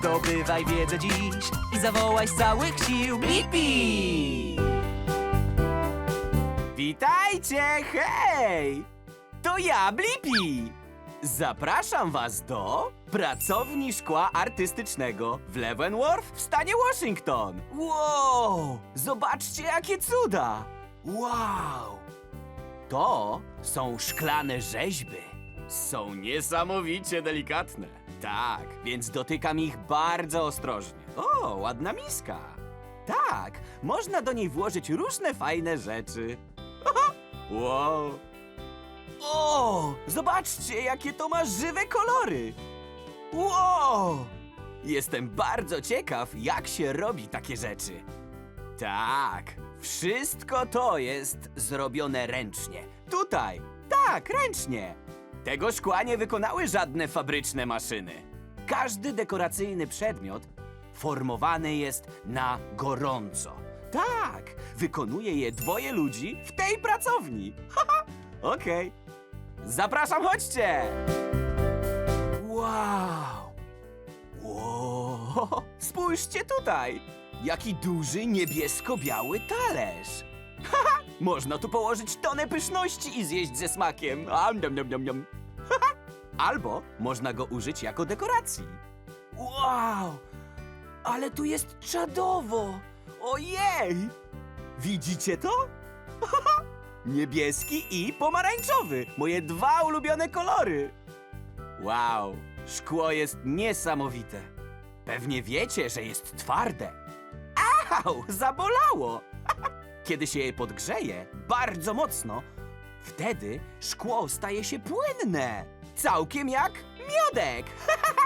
Zdobywaj wiedzę dziś i zawołaj z całych sił Blippi! Witajcie, hej! To ja, Blippi! Zapraszam was do pracowni szkła artystycznego w Leavenworth w stanie Washington. Wow! Zobaczcie, jakie cuda! Wow! To są szklane rzeźby. Są niesamowicie delikatne. Tak, więc dotykam ich bardzo ostrożnie. O, ładna miska. Tak, można do niej włożyć różne fajne rzeczy. wow. O, zobaczcie, jakie to ma żywe kolory. Wow! Jestem bardzo ciekaw, jak się robi takie rzeczy. Tak, wszystko to jest zrobione ręcznie. Tutaj, tak, ręcznie. Tego szkła nie wykonały żadne fabryczne maszyny. Każdy dekoracyjny przedmiot formowany jest na gorąco. Tak, wykonuje je dwoje ludzi w tej pracowni. Okej. Zapraszam, chodźcie! Wow! Wow! Spójrzcie tutaj! Jaki duży niebiesko-biały talerz! Haha! Można tu położyć tonę pyszności i zjeść ze smakiem. Am! Albo można go użyć jako dekoracji. Wow! Ale tu jest czadowo! Ojej! Widzicie to? Niebieski i pomarańczowy. Moje dwa ulubione kolory. Wow, szkło jest niesamowite. Pewnie wiecie, że jest twarde. Au, zabolało! Kiedy się je podgrzeje bardzo mocno, wtedy szkło staje się płynne. Całkiem jak miodek.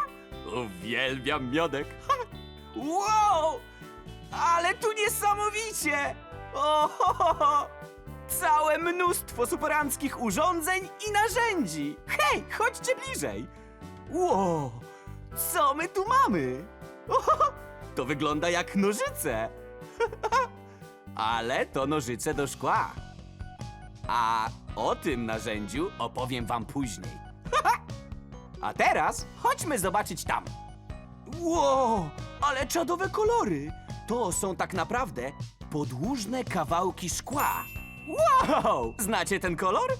Uwielbiam miodek. wow! Ale tu niesamowicie! O, Całe mnóstwo superanckich urządzeń i narzędzi! Hej, chodźcie bliżej! Wow, co my tu mamy? Ohoho, to wygląda jak nożyce! Ale to nożyce do szkła. A o tym narzędziu opowiem wam później. A teraz chodźmy zobaczyć tam. Wow, ale czadowe kolory! To są tak naprawdę podłużne kawałki szkła. Wow! Znacie ten kolor?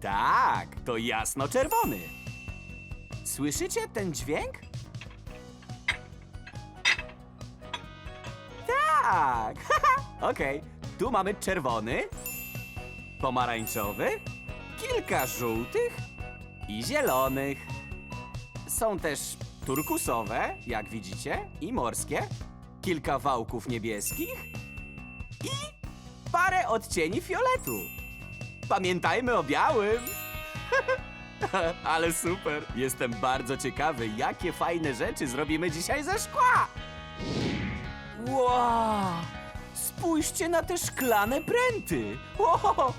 Tak, to jasno-czerwony. Słyszycie ten dźwięk? Tak! Okej, tu mamy czerwony, pomarańczowy, kilka żółtych i zielonych. Są też turkusowe, jak widzicie, i morskie, kilka wałków niebieskich i parę odcieni fioletu. Pamiętajmy o białym. Ale super. Jestem bardzo ciekawy, jakie fajne rzeczy zrobimy dzisiaj ze szkła. Wow! Spójrzcie na te szklane pręty. Wow!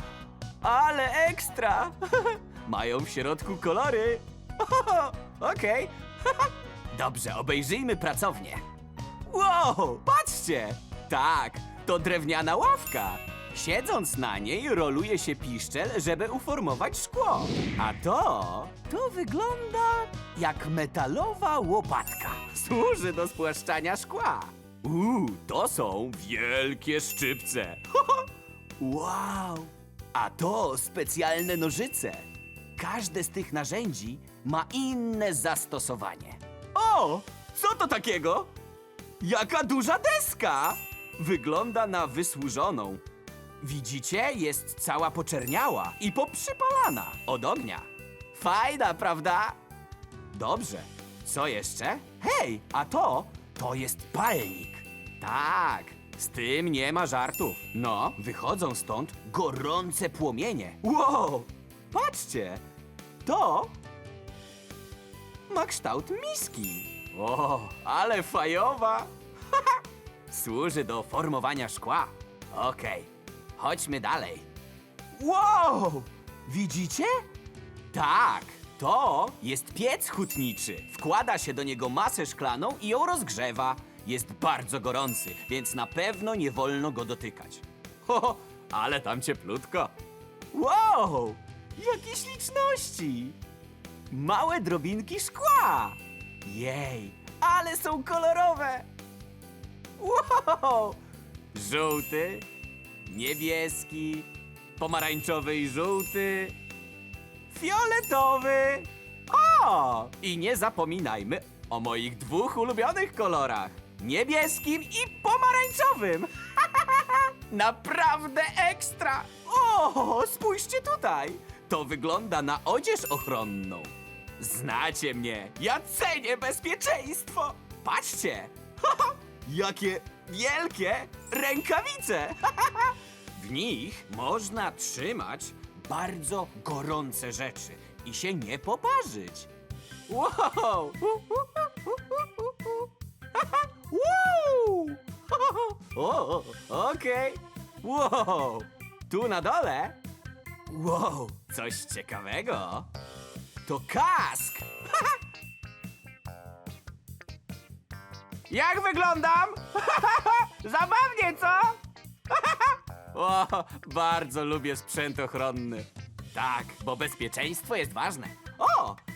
Ale ekstra! Mają w środku kolory. Okej. Dobrze, obejrzyjmy pracownię. Wow, patrzcie! Tak, to drewniana ławka. Siedząc na niej, roluje się piszczel, żeby uformować szkło. A to, to wygląda jak metalowa łopatka. Służy do spłaszczania szkła. Uuu, to są wielkie szczypce. wow! A to specjalne nożyce. Każde z tych narzędzi ma inne zastosowanie. O! Co to takiego? Jaka duża deska! Wygląda na wysłużoną. Widzicie, jest cała poczerniała i poprzypalana od ognia. Fajna, prawda? Dobrze. Co jeszcze? Hej, a to, to jest palnik. Tak, z tym nie ma żartów. No, wychodzą stąd gorące płomienie. Wow, patrzcie, to ma kształt miski. O, ale fajowa! Służy do formowania szkła. Okej, chodźmy dalej. Wow! Widzicie? Tak, to jest piec hutniczy. Wkłada się do niego masę szklaną i ją rozgrzewa. Jest bardzo gorący, więc na pewno nie wolno go dotykać. Ho, ale tam cieplutko. Wow! Jakie śliczności! Małe drobinki szkła! Jej, Ale są kolorowe! Wow! Żółty, niebieski, pomarańczowy i żółty, fioletowy. O! I nie zapominajmy o moich dwóch ulubionych kolorach: niebieskim i pomarańczowym. Naprawdę ekstra! O, spójrzcie tutaj! To wygląda na odzież ochronną. Znacie mnie, ja cenię bezpieczeństwo! Patrzcie! Jakie wielkie rękawice! W nich można trzymać bardzo gorące rzeczy i się nie poparzyć. Wow! Wow! O, okej. Wow! Tu na dole? Wow, coś ciekawego. To kask! Jak wyglądam? Zabawnie, co? o, bardzo lubię sprzęt ochronny. Tak, bo bezpieczeństwo jest ważne.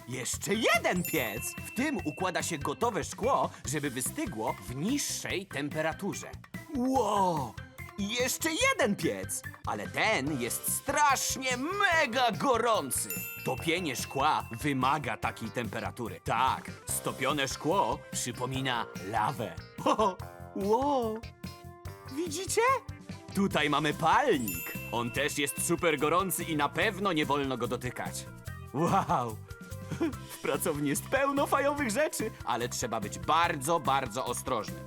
Jeszcze jeden piec! W tym układa się gotowe szkło, żeby wystygło w niższej temperaturze. Wow! I jeszcze jeden piec, ale ten jest strasznie mega gorący. Topienie szkła wymaga takiej temperatury. Tak, stopione szkło przypomina lawę. Ho, wow! Widzicie? Tutaj mamy palnik. On też jest super gorący i na pewno nie wolno go dotykać. Wow! W pracowni jest pełno fajowych rzeczy, ale trzeba być bardzo, bardzo ostrożnym.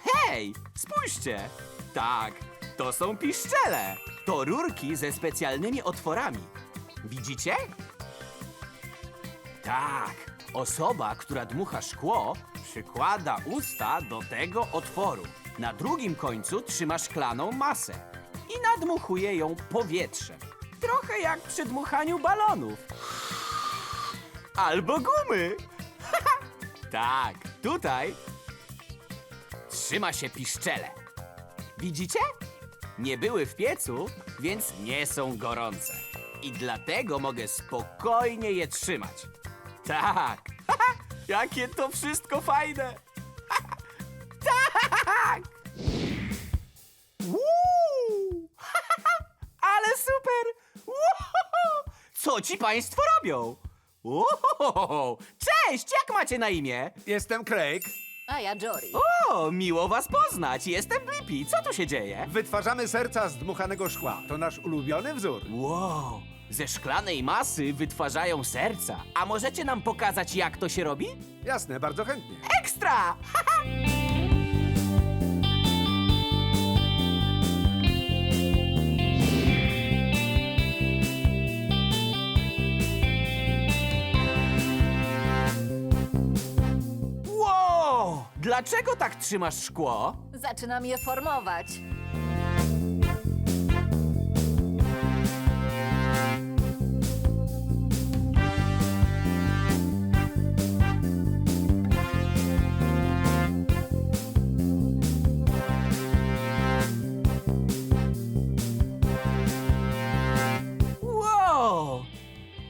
Hej, spójrzcie! Tak, to są piszczele. To rurki ze specjalnymi otworami. Widzicie? Tak, osoba, która dmucha szkło, przykłada usta do tego otworu. Na drugim końcu trzyma szklaną masę i nadmuchuje ją powietrzem. Trochę jak przy dmuchaniu balonów. Albo gumy. tak, tutaj trzyma się piszczele. Widzicie? Nie były w piecu, więc nie są gorące. I dlatego mogę spokojnie je trzymać. Tak. Jakie to wszystko fajne. tak. Ale super. Co ci państwo robią? Uuu. Cześć, jak macie na imię? Jestem Craig. A ja Jory. O, miło was poznać. Jestem Blippi. Co tu się dzieje? Wytwarzamy serca z dmuchanego szkła. To nasz ulubiony wzór. Wow, ze szklanej masy wytwarzają serca. A możecie nam pokazać, jak to się robi? Jasne, bardzo chętnie. Ekstra! wow! Dlaczego tak trzymasz szkło? Zaczynam je formować. Wow!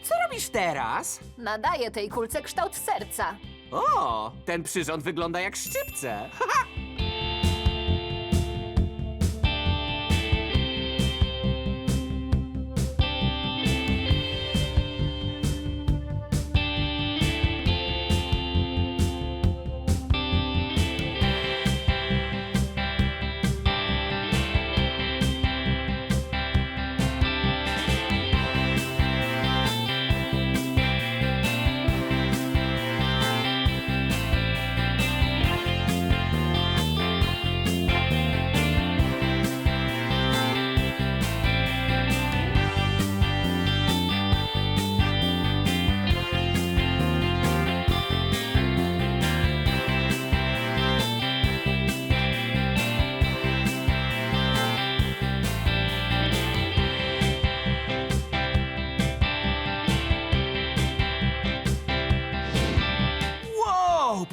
Co robisz teraz? Nadaję tej kulce kształt serca. O, ten przyrząd wygląda jak szczypce. Wow,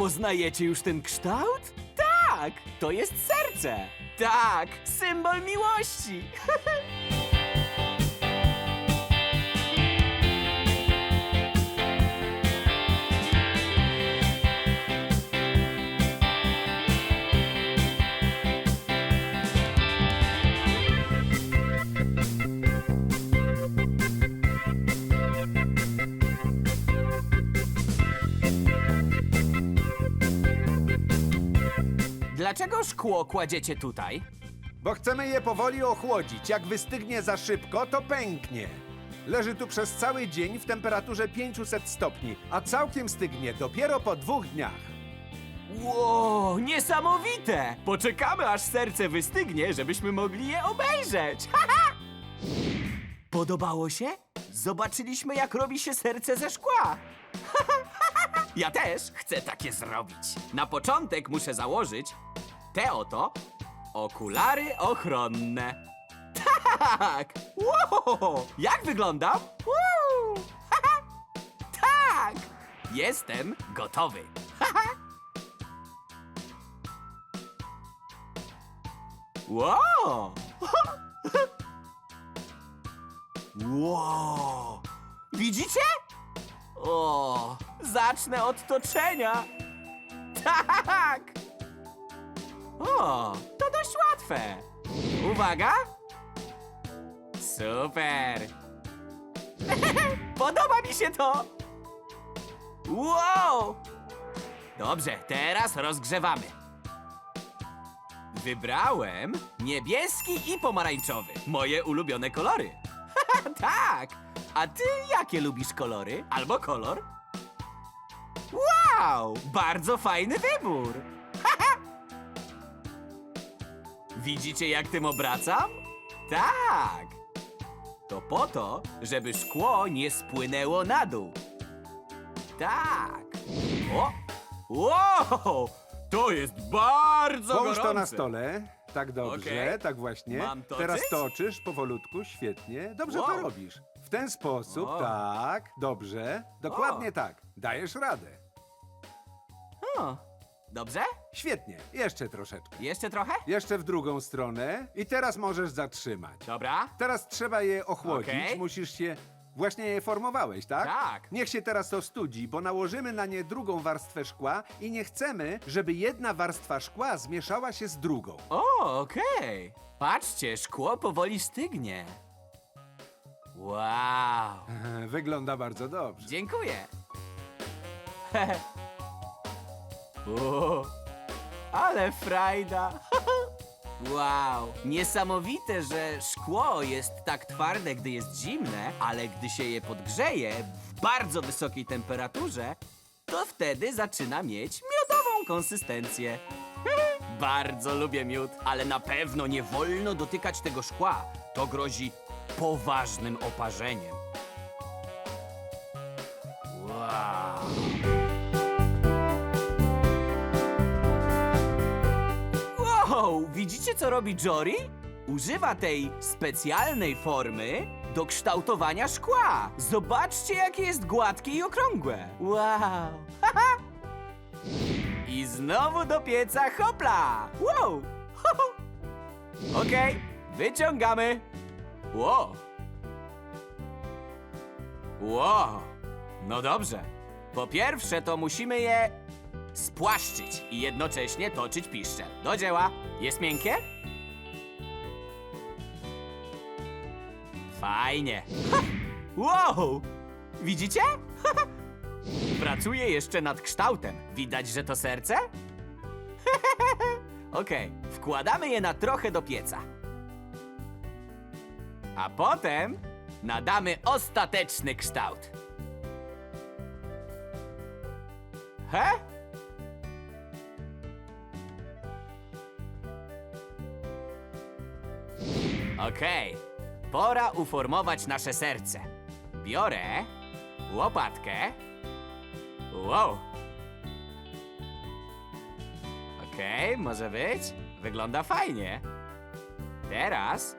poznajecie już ten kształt? Tak, to jest serce. Tak, symbol miłości. dlaczego szkło kładziecie tutaj? Bo chcemy je powoli ochłodzić. Jak wystygnie za szybko, to pęknie. Leży tu przez cały dzień w temperaturze 500 stopni, a całkiem stygnie dopiero po dwóch dniach. Wow, niesamowite! Poczekamy, aż serce wystygnie, żebyśmy mogli je obejrzeć. Podobało się? Zobaczyliśmy, jak robi się serce ze szkła. ja też chcę takie zrobić. Na początek muszę założyć te oto okulary ochronne. Tak! Wow! Jak wyglądam? Wow! tak! Jestem gotowy. Wow! wow! Widzicie? O, zacznę od toczenia. Tak! O, to dość łatwe. Uwaga! Super! Podoba mi się to! Wow! Dobrze, teraz rozgrzewamy. Wybrałem niebieski i pomarańczowy. Moje ulubione kolory. tak! A ty jakie lubisz kolory? Albo kolor? Wow! Bardzo fajny wybór! Widzicie, jak tym obracam? Tak! To po to, żeby szkło nie spłynęło na dół. Tak! O! Wow! To jest bardzo Połóż to na gorące. stole. Tak dobrze, Okej. tak właśnie. Mam toczyć? Teraz toczysz powolutku, świetnie. Dobrze to Wow. robisz. W ten sposób, tak, dobrze. Dokładnie tak. Dajesz radę. O, dobrze? Świetnie. Jeszcze troszeczkę. Jeszcze trochę? Jeszcze w drugą stronę i teraz możesz zatrzymać. Dobra. Teraz trzeba je ochłodzić. Okej. Musisz się. Właśnie je formowałeś, tak? Tak. Niech się teraz to studzi, bo nałożymy na nie drugą warstwę szkła i nie chcemy, żeby jedna warstwa szkła zmieszała się z drugą. O, okej. Patrzcie, szkło powoli stygnie. Wow. Wygląda bardzo dobrze. Dziękuję. o, ale frajda. wow. Niesamowite, że szkło jest tak twarde, gdy jest zimne, ale gdy się je podgrzeje w bardzo wysokiej temperaturze, to wtedy zaczyna mieć miodową konsystencję. Bardzo lubię miód, ale na pewno nie wolno dotykać tego szkła. To grozi poważnym oparzeniem. Wow. Widzicie co robi Jory? Używa tej specjalnej formy do kształtowania szkła. Zobaczcie, jakie jest gładkie i okrągłe. Wow. Haha. I znowu do pieca hopla. Wow. Ho. Okej, wyciągamy. Wow. Wow. No dobrze. Po pierwsze, to musimy je spłaszczyć i jednocześnie toczyć piszczel. Do dzieła. Jest miękkie? Fajnie. Ha! Wow! Widzicie? Pracuję jeszcze nad kształtem. Widać, że to serce? Okej, wkładamy je na trochę do pieca. A potem nadamy ostateczny kształt. He? Okej, pora uformować nasze serce. Biorę łopatkę. Wow. Okej, może być. Wygląda fajnie. Teraz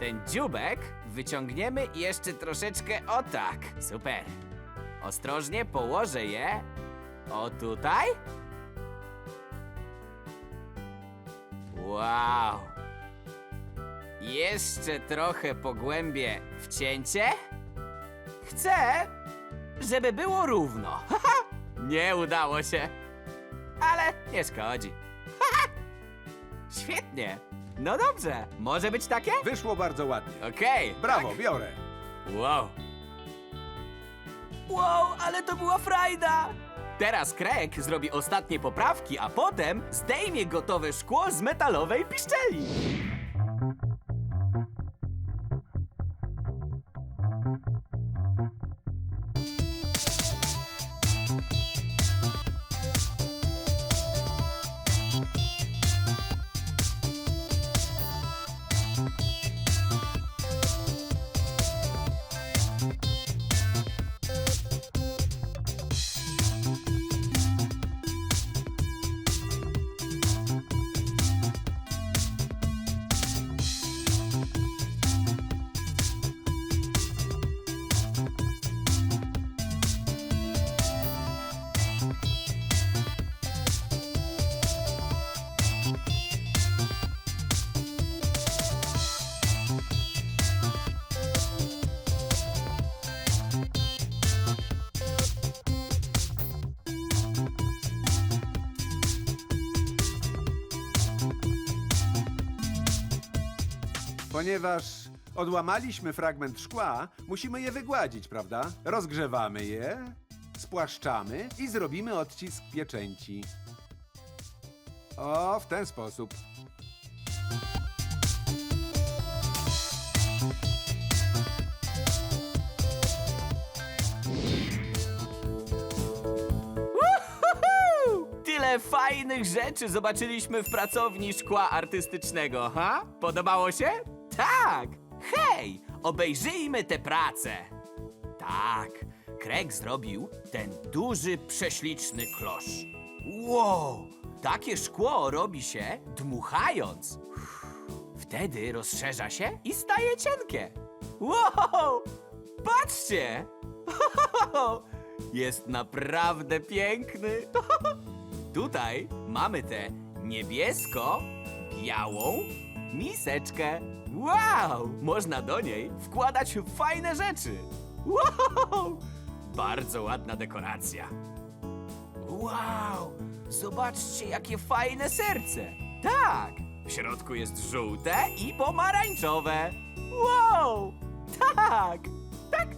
ten dziubek wyciągniemy jeszcze troszeczkę o tak. Super. Ostrożnie położę je o tutaj. Wow. Jeszcze trochę pogłębię wcięcie. Chcę, żeby było równo. Nie udało się. Ale nie szkodzi. Świetnie. No dobrze, może być takie? Wyszło bardzo ładnie. Okej. Brawo, biorę. Wow. Wow, ale to była frajda! Teraz Craig zrobi ostatnie poprawki, a potem zdejmie gotowe szkło z metalowej piszczeli. Ponieważ odłamaliśmy fragment szkła, musimy je wygładzić, prawda? Rozgrzewamy je, spłaszczamy i zrobimy odcisk pieczęci. O, w ten sposób. Tyle fajnych rzeczy zobaczyliśmy w pracowni szkła artystycznego, ha? Podobało się? Tak! Hej, obejrzyjmy tę pracę. Tak, Craig zrobił ten duży, prześliczny klosz. Wow! Takie szkło robi się dmuchając. Wtedy rozszerza się i staje cienkie. Wow! Patrzcie! Jest naprawdę piękny. Tutaj mamy tę niebiesko-białą miseczkę. Wow! Można do niej wkładać fajne rzeczy. Wow! Bardzo ładna dekoracja. Wow! Zobaczcie, jakie fajne serce. Tak! W środku jest żółte i pomarańczowe. Wow! Tak! Tak!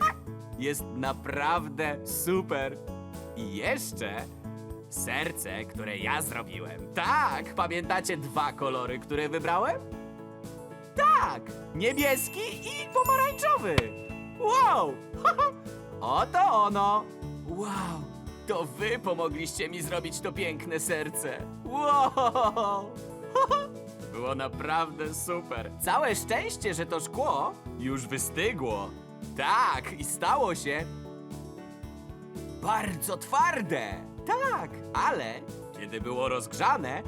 Jest naprawdę super. I jeszcze serce, które ja zrobiłem. Tak, pamiętacie dwa kolory, które wybrałem? Tak, niebieski i pomarańczowy. Wow! Oto ono. Wow, to wy pomogliście mi zrobić to piękne serce. Wow! Było naprawdę super. Całe szczęście, że to szkło już wystygło. Tak, i stało się bardzo twarde. Tak, ale kiedy było rozgrzane,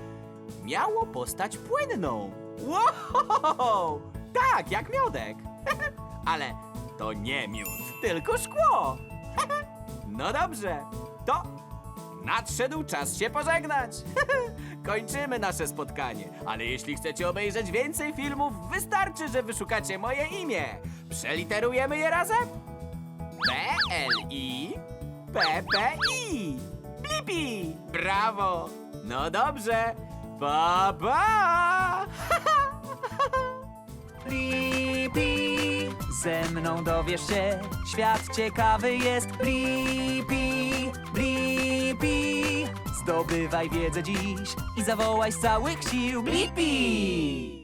miało postać płynną. Wow! Tak, jak miodek. ale to nie miód, tylko szkło. no dobrze, to Nadszedł czas się pożegnać. Kończymy nasze spotkanie, ale jeśli chcecie obejrzeć więcej filmów, wystarczy, że wyszukacie moje imię. Przeliterujemy je razem? B-L-I P-P-I Blippi! Brawo! No dobrze, pa pa! Blippi, ze mną dowiesz się, świat ciekawy jest. Blippi, Blippi, zdobywaj wiedzę dziś i zawołaj z całych sił. Blippi!